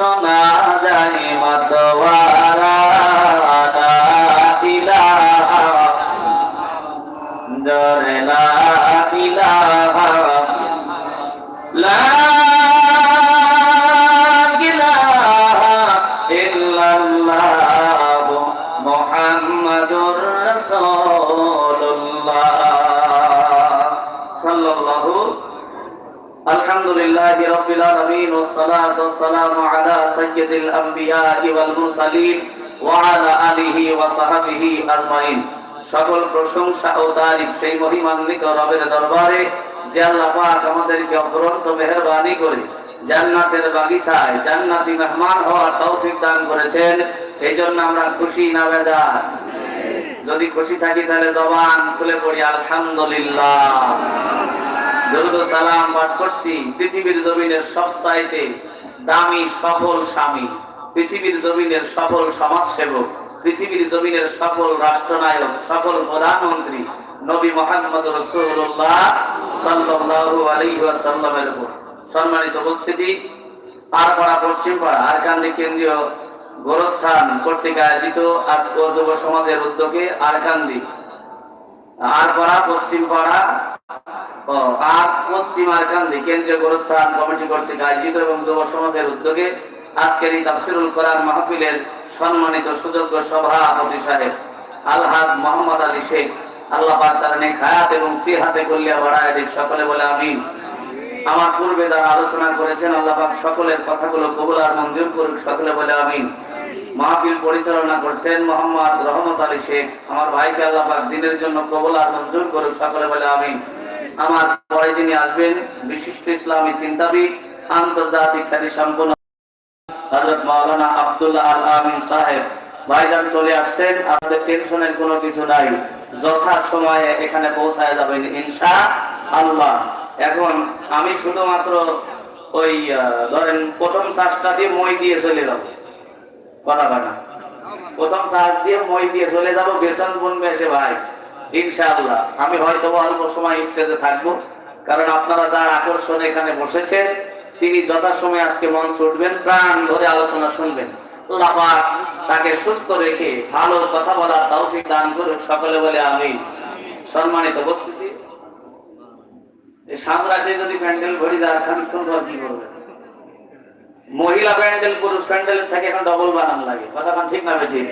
শোনা যায় ইলাহা। জরে লা ইলাহা। লা সাল্লাল্লাহু الحمد لله رب العالمين والصلاة والسلام على سيد الأنبياء والمرسلين وعلى آله وصحبه أجمعين সকল প্রশংসা ও তারিফ সেই মহিমান্বিত রবের দরবারে যে আল্লাহ পাক আমাদেরকে অপরন্ত মেহরবানি করে জান্নাতের বাগিচায় জান্নাতি মেহমান হওয়ার তৌফিক দান করেছেন এই জন্য আমরা খুশি না বেজার যদি খুশি থাকি তাহলে জবান খুলে পড়ি আলহামদুলিল্লাহ দরুদ সালাম পাঠ করছি, পৃথিবীর জমিনের সবচাইতে দামি সফল স্বামী, পৃথিবীর জমিনের সফল পৃথিবীর জমিনের সফল রাষ্ট্রনায়ক, সফল প্রধানমন্ত্রী নবী মোহাম্মদ সম্মানিত উপস্থিতি পশ্চিম পাড়া আর কান্দি কেন্দ্রীয় গোরস্থান কর্তৃক আয়োজিত আজকে যুব সমাজের উদ্যোগে আর কান্দি আর পাড়া, পশ্চিম পাড়া আর পশ্চিম আরকান্দি কেন্দ্রীয় গোরস্থান কমিটি কর্তৃক আয়োজিত এবং যুব সমাজের উদ্যোগে আজকের এই তাফসিরুল কোরআন মাহফিলের সম্মানিত সুযোগ্য সভাপতি সাহেব আলহাজ মোহাম্মদ আলী শেখ। আল্লাহ পাক এবং সিহাতে কল্যাণ বাড়ায় দিক সকলে বলে আমিন। আমার পূর্বে যারা আলোচনা করেছেন, আল্লাহ পাক সকলের কথাগুলো কবুল আর মঞ্জুর করুক, সকলে বলে আমিন। মাহফিল পরিচালনা করছেন মোহাম্মদ রহমত আলী শেখ। আমার ভাইকে আল্লাহ পাক দিনের জন্য কবুল আর মঞ্জুর করুক, সকলে বলে আমিন। আমার পরে যিনি আসবেন, বিশিষ্ট ইসলামী চিন্তাবিদ, আন্তর্জাতিক খ্যাতি সম্পন্ন হযরত মাওলানা আব্দুল্লাহ আল আমিন সাহেব। ভাইজান চলে আসছেন, আপনাদের টেনশনের কোনো কিছু নাই। যথা সময়ে এখানে পৌঁছায় যাবেন ইনশা আল্লাহ। এখন আমি শুধুমাত্র ওই ধরেন প্রথম চাষটা দিয়ে মই দিয়ে চলে যাব। কথা না? প্রথম চাষ দিয়ে মই দিয়ে চলে যাব, বেসন বনবে এসে ভাই। ইনশাআল্লাহ। আমি হয়তো অল্প সময় স্টেজে থাকব। কারণ আপনারা যার আকর্ষণ এখানে বসেছেন, তিনি যথাসময়ে আজকে মঞ্চ উঠবেন, প্রাণ ভরে আলোচনা শুনবেন। তাকে সুস্থ রেখে ভালো কথা বলার তৌফিক দান করুন, সকলে বলে আমি সম্মানিত সাত রাতে যদি প্যান্ডেল ভরি যায় খানিক্ষণ পর কি করবে? মহিলা প্যান্ডেল, পুরুষ প্যান্ডেলের থেকে এখন ডবল বানান লাগে। কথা ঠিক না ঠিক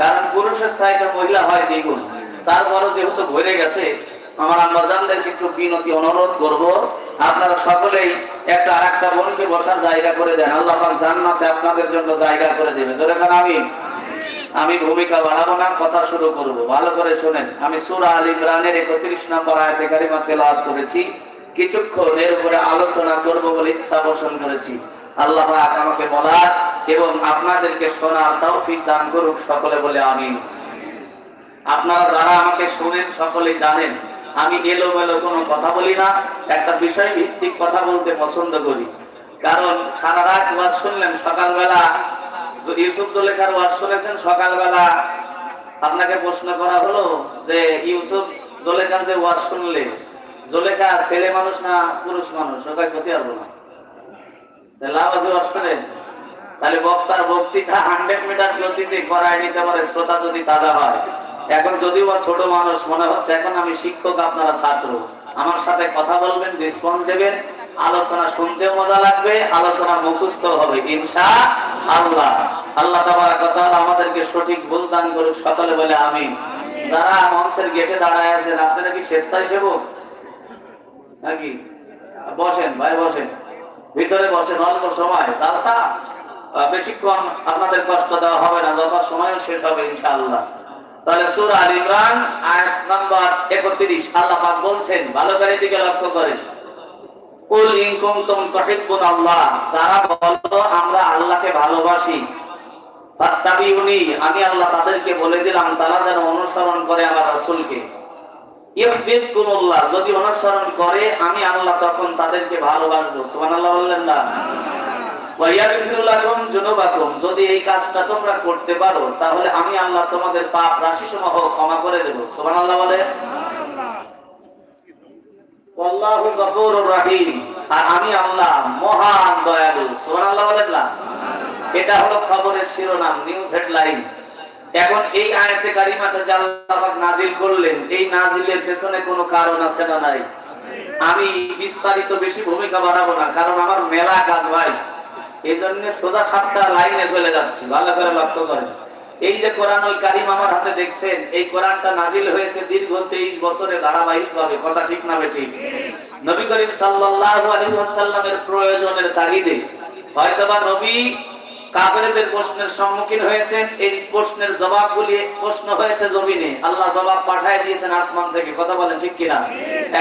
কারণ পুরুষের সাইডে মহিলা হয় দ্বিগুণ। তারপরও যেহেতু ভরে গেছে, আমার আম্মাজানদেরকে একটু বিনতি, অনুরোধ করব। আপনারা সকলেই একটা আর একটা বোনকে বসার জায়গা করে দেন। আল্লাহ জান্নাতে আপনাদের জন্য জায়গা করে দেবে। খান আমি আমি ভূমিকা বাড়াবো না, কথা শুরু করব। ভালো করে শোনেন, আমি সূরা আল ইমরানের 31 নম্বর আয়াতে কারিমা তেলাওয়াত করেছি। কিছুক্ষণ এর উপরে আলোচনা করব বলে ইচ্ছা পোষণ করেছি। আল্লাহ আমাকে বলার এবং আপনাদেরকে শোনার তৌফিক দান করুক সকলে বলে আমিন। আপনারা যারা আমাকে শুনেন সকলে জানেন, আমি এলোমেলো কোনো কথা বলি না, একটা বিষয় ভিত্তিক কথা বলতে পছন্দ করি। কারণ সারা রাত ওয়াজ শুনলেন, সকালবেলা ইউসুফ জলেখার ওয়াজ শুনেছেন, সকালবেলা আপনাকে প্রশ্ন করা হলো যে, ইউসুফ জলেখার যে ওয়াজ শুনলে, জলেখা ছেলে মানুষ না পুরুষ মানুষ? সবাই ক্ষতি পারব না। লাভ আছে তাহলে বক্তার বক্তৃতা হান্ড্রেড মিটার গতিতে করায় নিতে পারে, শ্রোতা যদি তাজা হয়। এখন যদিও ছোট মানুষ মনে হচ্ছে, এখন আমি শিক্ষক, আপনারা ছাত্র। আমার সাথে কথা বলবেন রেসপন্স দেবেন, আলোচনা শুনতেও মজা লাগবে, আলোচনা মুখস্থ হবে ইনশা আল্লাহ আল্লাহ কথা আমাদেরকে সঠিক ভুল দান করুক, সকলে বলে আমি যারা মঞ্চের গেটে দাঁড়ায় আছেন, আপনারা কি স্বেচ্ছায় সেবক? নাকি? বসেন, ভাই বসেন। ভিতরে বসেন, অল্প সময়। চালসা বেশিক্ষণ আপনাদের কষ্ট দেওয়া হবে না, যত সময় শেষ হবে, ইনশাআল্লাহ। তাহলে সূরা আল ইমরান, আয়াত নাম্বার 31 আল্লাহ পাক বলছেন, ভালো করে দিকে লক্ষ্য করেন। কুল আল্লাহ, যারা বলো আমরা আল্লাহকে ভালোবাসি আমি আল্লাহ তাদেরকে বলে দিলাম, তারা যেন অনুসরণ করে আমার রাসূলকে। ইউহিব্বুকুমুল্লাহ, যদি অনুসরণ করে, আমি আল্লাহ তখন তাদেরকে ভালোবাসবো। সুবহানাল্লাহ বললেন না। যদি এই কাজটা তোমরা করতে পারো, তাহলে আমি আল্লাহ তোমাদের পাপ রাশি ক্ষমা করে দেব। বলে? আল্লাহু আল্লাহ মহান দয়ালু। সুবহানাল্লাহ বলেন না? এটা হলো খবরের শিরোনাম, নিউজ হেডলাইন। এখন এই আয়াতে কারিমাতে যে আল্লাহ নাজিল করলেন, এই নাজিলের পেছনে কোনো কারণ আছে না নাই? আমি বিস্তারিত বেশি ভূমিকা বাড়াবো না, কারণ আমার মেলা কাজ ভাই। এই জন্য সোজা সাতটা লাইনে চলে ভালো করে লক্ষ্য করেন। এই যে কারিম আমার হাতে দেখছেন, এই কোরআনটা নাজিল হয়েছে দীর্ঘ তেইশ বছরে ধারাবাহিক ভাবে কথা ঠিক না ঠিক? নবী করিম প্রয়োজনের তাগিদে হয়তোবা নবী কাফেরদের প্রশ্নের সম্মুখীন হয়েছেন, এই প্রশ্নের জবাবগুলি প্রশ্ন হয়েছে জমিনে। আল্লাহ জবাব পাঠায় দিয়েছেন আসমান থেকে। কথা বলেন ঠিক কিনা?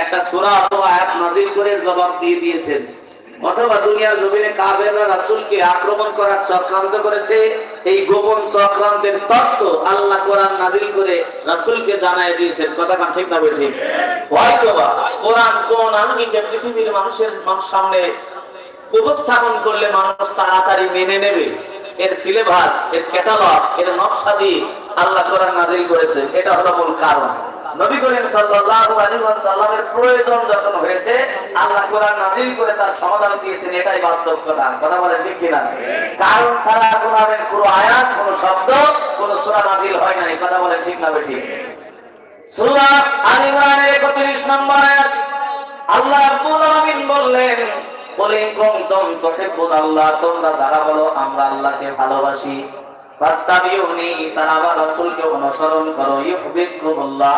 একটা সূরা অথবা নাযিল করে জবাব দিয়ে দিয়েছেন। অথবা দুনিয়ার জমিনে কাফেররা রাসূলকে আক্রমণ করার চক্রান্ত করেছে, এই গোপন চক্রান্তের তত্ত্ব আল্লাহ কোরআন নাযিল করে রাসূলকে জানায় দিয়েছেন। কথা কান ঠিক না ঠিক হয়তোবা কোরআন কোন আঙ্গিকে পৃথিবীর মানুষের সামনে উপস্থাপন করলে মানুষ তাড়াতাড়ি মেনে নেবে। এর সিলেবাস এর ক্যাটালগ এর নকশা দিয়ে আল্লাহ কোরআন নাজিল করেছে। এটা হলো মূল কারণ। নবী করিম সাল্লাল্লাহু আলাইহি ওয়াসাল্লামের প্রয়োজন যখন হয়েছে, আল্লাহ কোরআন নাজিল করে তার সমাধান দিয়েছেন, এটাই বাস্তব কথা। কথা বলেন ঠিক কারণ ছাড়া কোরআনের কোনো আয়াত, কোনো শব্দ, কোনো সূরা নাজিল হয় না এই কথা ঠিক না ঠিক সূরা আল ইমরানের 31 নম্বর আয়াত। আল্লাহ রাব্বুল আলামিন বললেন তুহিব্বুনাল্লাহ তোমরা যারা বলো, আমরা আল্লাহকে ভালোবাসি। তারা আবার রাসূলকে অনুসরণ করো। ইউহিব্বুকুমুল্লাহ।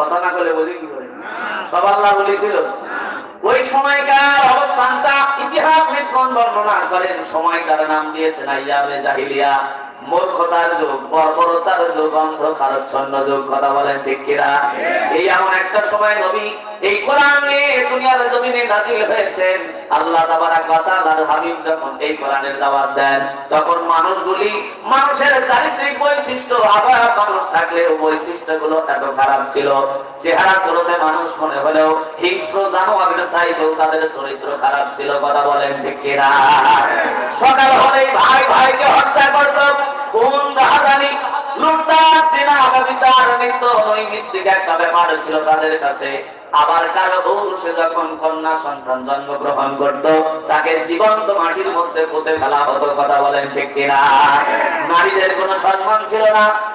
কথা না বলে বলি কি করে সব আল্লাহ বলেছিল ওই সময়কার অবস্থানটা ইতিহাস বিদগণ বর্ণনা করেন। সময়কার নাম দিয়েছেন আইয়াবে জাহিলিয়া। মূর্খতার যুগ, বর্বরতার যুগ, অন্ধকারচ্ছন্ন যুগ, কথা বলেন ঠিক কিনা? এই এমন একটা সময় নবী এই কোরআন নিয়ে দুনিয়ার জমিনে নাজিল হয়েছেন আল্লাহ তাবারাক ওয়া তাআলার হাবিব যখন এই কোরআনের দাওয়াত দেন, তখন মানুষগুলি মানুষের চারিত্রিক বৈশিষ্ট্য আবার মানুষ থাকলে বৈশিষ্ট্যগুলো এত খারাপ ছিল। চেহারা স্রোতে মানুষ মনে হলেও হিংস্র জানোয়ারের চাইতেও তাদের চরিত্র খারাপ ছিল, কথা বলেন ঠিক কিনা? সকাল হলেই ভাই ভাইকে হত্যা করত কোন রাহাজানি লুটতার, চেনা বিচার নিত্য নৈমিত্তিক একটা ব্যাপার ছিল তাদের কাছে। আবার কারও সে যখন কন্যা সন্তান জন্মগ্রহণ করত, তাকে জীবন্ত মাটির মধ্যে পুঁতে ফেলা হতো, কথা বলেন ঠিক কিনা? নারীদের কোনো সম্মান ছিল না।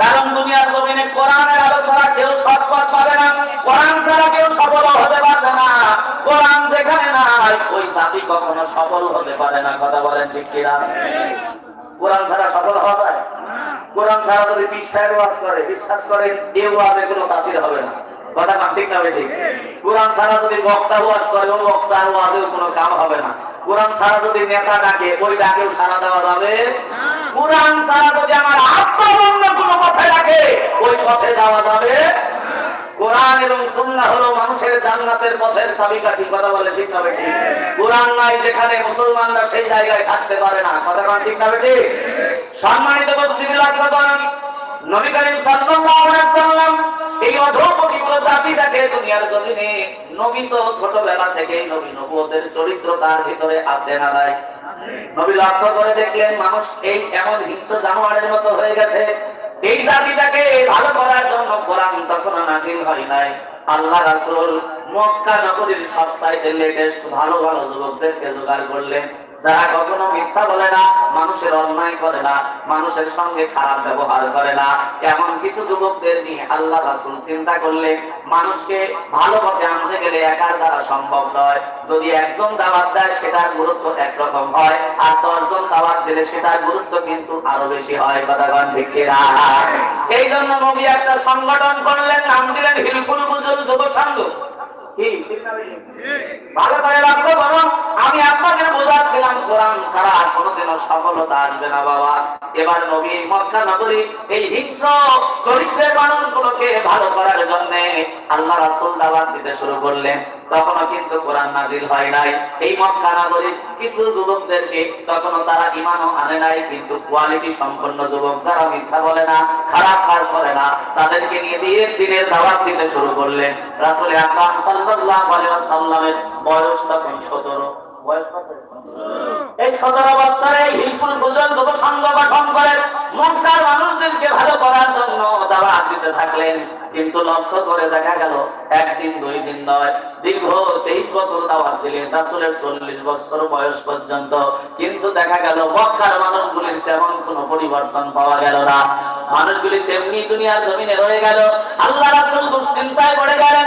কারণ দুনিয়ার জমিনে কোরআনের আলো ছাড়া কেউ সৎপথ পাবে না। কোরআন ছাড়া কেউ সফল হতে পারবে না। কোরআন যেখানে নাই, ওই জাতি কখনো সফল হতে পারে না। কথা বলেন ঠিক কিনা? কোরআন ছাড়া সফল হওয়া যায়? কোরআন ছাড়া যদি বিশ্বাস ওয়াজ করে, বিশ্বাস করে, এই ওয়াজে কোনো তাসির হবে না। কথা না ঠিক না ঠিক? কোরআন ছাড়া যদি বক্তা ওয়াজ করে ওই বক্তার ওয়াজেও কোনো কাম হবে না। কোরআন ছাড়া যদি নেতা ডাকে, ওই ডাকেও সারা দেওয়া যাবে কোরআন ছাড়া যদি আমার আত্মা অন্য কোনো পথে ডাকে ওই পথে যাওয়া যাবে কোরআন এবং সুন্নাহ হলো মানুষের জান্নাতের পথের চাবিকাঠি, কথা বলে ঠিক না বেটি কোরআন নাই যেখানে মুসলমানরা সেই জায়গায় থাকতে পারে না, কথা বলে ঠিক না বেটি সম্মানিত উপস্থিতি লক্ষ্য নবী করিম সাল্লাল্লাহু আলাইহি সাল্লাম এই অধপতিত জাতিটাকে দুনিয়ার জমিনে, নবী তো ছোটবেলা থেকে নবী নবুয়তের চরিত্র তার ভিতরে আছে না নাই? নবী লক্ষ্য করে দেখলেন মানুষ এই এমন হিংস্র জানোয়ারের মতো হয়ে গেছে। এই জাতিটাকে ভালো করার জন্য কোরআন তখন নাজিল হয় নাই। আল্লাহ রাসূল মক্কা নগরীর সব সাইডে লেটেস্ট ভালো ভালো যুবকদেরকে জোগাড় করলেন। যারা কখনো মিথ্যা বলে না, মানুষের অন্যায় করে না, মানুষের সঙ্গে খারাপ ব্যবহার করে না, এমন কিছু যুবকদের নিয়ে আল্লাহ রাসূল চিন্তা করলেন মানুষকে ভালো পথে আনতে গেলে একার দ্বারা সম্ভব নয়। যদি একজন দাওয়াত দেয়, সেটার গুরুত্ব একরকম হয়, আর দশজন দাওয়াত দিলে সেটার গুরুত্ব কিন্তু আরও বেশি হয় কথাগণ ঠিক এই জন্য নবী একটা সংগঠন করলেন, নাম দিলেন হিলফুল মুজুল যুব সংঘ? ভালো করে লক্ষ্য করুন আমি আপনাদের বোঝাচ্ছিলাম কোরআন ছাড়া আর কোনোদিনও সফলতা আসবে না, বাবা। এবার নবী মক্কা নগরী এই হিংস্র চরিত্রের মানুষগুলোকে ভালো করার জন্য আল্লাহ রাসূল দাওয়াত দিতে শুরু করলেন। তখনও কিন্তু কোরআন নাজিল হয় নাই। এই মক্কা নগরীর কিছু যুবকদেরকে তখনও তারা ইমানও আনে নাই, কিন্তু কোয়ালিটি সম্পন্ন যুবক যারা মিথ্যা বলে না, খারাপ কাজ করে না, তাদেরকে নিয়ে দিনের দিনের দাওয়াত দিতে শুরু করলেন। রাসূল আকরাম সাল্লাল্লাহু আলাইহি ওয়াসাল্লামের বয়স তখন 17 বয়স কত কিন্তু দেখা গেল মক্কার মানুষগুলির তেমন কোনো পরিবর্তন পাওয়া গেল না। মানুষগুলি তেমনি দুনিয়ার জমিনে রয়ে গেল। আল্লাহ দুশ্চিন্তায় পড়ে গেলেন।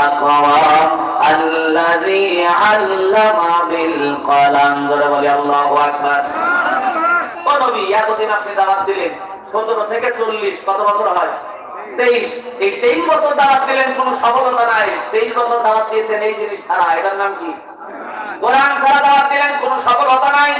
আকরাম আল্লাযী আল্লামা বিল কলাম জোরে বলি আল্লাহু আকবার ও এতদিন আপনি দাওয়াত দিলেন সতেরো থেকে চল্লিশ কত বছর হয় তেইশ এই তেইশ বছর দাওয়াত দিলেন কোনো সফলতা নাই তেইশ বছর দাওয়াত দিয়েছেন এই জিনিস ছাড়া এটার নাম কি কোরআন ছাড়া দাওয়াত দিলেন কোনো সফলতা নাই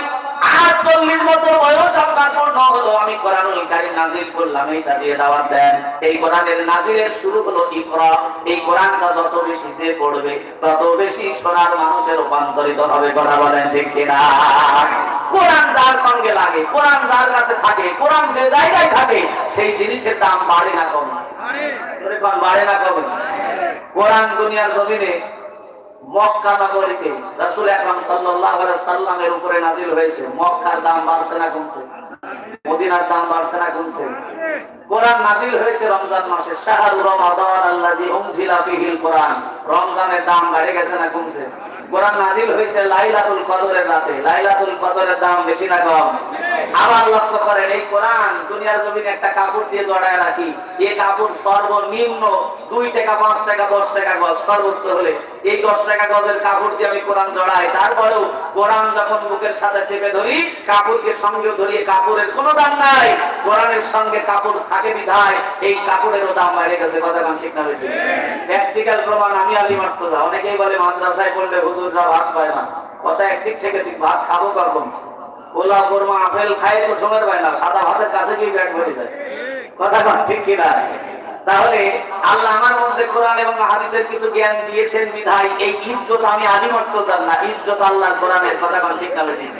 আর চল্লিশ বছর বয়স আপনার পূর্ণ হলো আমি কোরআনুল কারীম নাজিল করলাম এইটা দিয়ে দাওয়াত দেন। এই কোরআনের নাজিলের শুরু হলো ইকরা। এই কোরআনটা যত বেশি যে পড়বে তত বেশি সোনার মানুষের রূপান্তরিত হবে কথা বলেন ঠিক কিনা? কোরআন যার সঙ্গে লাগে কোরআন যার কাছে থাকে কোরআন যে জায়গায় থাকে সেই জিনিসের দাম বাড়ে না কমে? বাড়ে না কমে? কোরআন দুনিয়ার জমিনে মক্কা নগরীতে রাসূল আকরাম সাল্লাল্লাহু আলাইহি সাল্লামের উপরে নাজিল হয়েছে। মক্কার দাম বাড়ছে না কমছে। মদিনার দাম বাড়ছে না কমছে। কোরআন হয়েছে রমজান মাসে। শাহরু রমাদান আল্লাযী উনজিলা ফীহিল কোরআন। রমজানের দাম বেড়ে গেছে না কমছে? কোরআন নাজিল হয়েছে লাইলাতুল কদরের রাতে। লাইলাতুল কদরের দাম বেশি না কম। আবার লক্ষ্য করেন, এই কোরআন দুনিয়ার জমিনে একটা কাপড় দিয়ে জড়ায় রাখি। এই কাপড় সর্বনিম্ন দুই টাকা, পাঁচ টাকা, দশ টাকা গজ, সর্বোচ্চ হলে। এই দশ টাকা গজের কাপড় দিয়ে আমি কোরআন জড়াই। তারপরেও কোরআন যখন বুকের সাথে চেপে ধরি, কাপড়কে সঙ্গে ধরিয়ে কাপড়ের কোনো দাম নাই। কোরআনের সঙ্গে কাপড় থাকে বিধায়, এই কাপড়েরও দাম বাইরে গেছে। কথা কান ঠিক না প্র্যাকটিক্যাল প্রমাণ আমি আলি মারতে যা অনেকেই বলে, মাদ্রাসায় পড়লে হুজুররা ভাত পায় না। কথা একদিক থেকে ঠিক, ভাত খাব কখন? পোলাও কোরমা আপেল খাই তো সময় পায় না। সাদা ভাতের কাছে গিয়ে ব্যাগ ভরে যায়। কথা কন, ঠিক কিনা? তাহলে আল্লাহ আমার মধ্যে কোরআন এবং হাদিসের কিছু জ্ঞান দিয়েছেন বিধায় এই ইজ্জত আমি আলিমর্ত জান না। ইজ্জত আল্লাহ কোরআনের। কথা কন, ঠিক না ঠিক?